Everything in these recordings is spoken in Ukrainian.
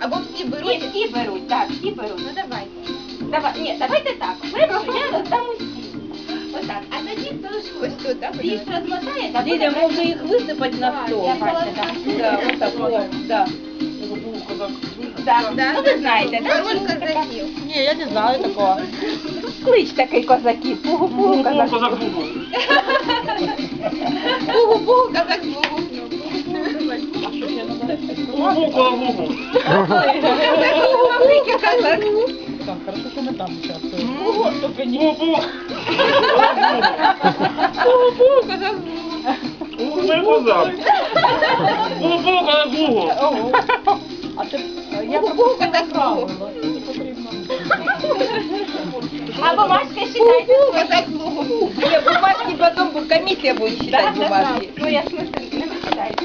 Або всі І беруть. всі беруть, так, всі беруть. Ну давайте. Давай, ні, давайте так. Першу я роздам усім. Отак. А тоді хто ж ось тут, так? Більш розмотає, та Дідя, буде може їх висипати на стол? Давайте, так. Да, вот так, о, да. Так, Да, ну ви знаєте, так? Король. Не, я не знаю такого. Клич такий козаків, пугу-пугу козаків. Бугу-бугу, козак бугу. Великий Так, хорошо, що ми там. А ти, я пропустила козак бугу. правило. Не потрібно. А бумажка считайте. Козак бугу. Бумажки потом комиссия будет считать бумажки. Ну я смысле, не вичитайте.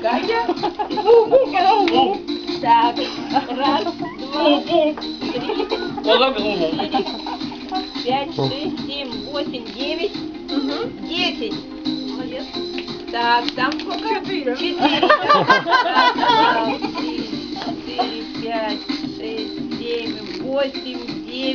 Катя? Так, раз, два, три, пять, шесть, семь, восемь, девять, десять. Молодец. Так, там сколько? Четыре. Четыре. Раз, два, три, четыре, пять, шесть, семь, восемь, девять.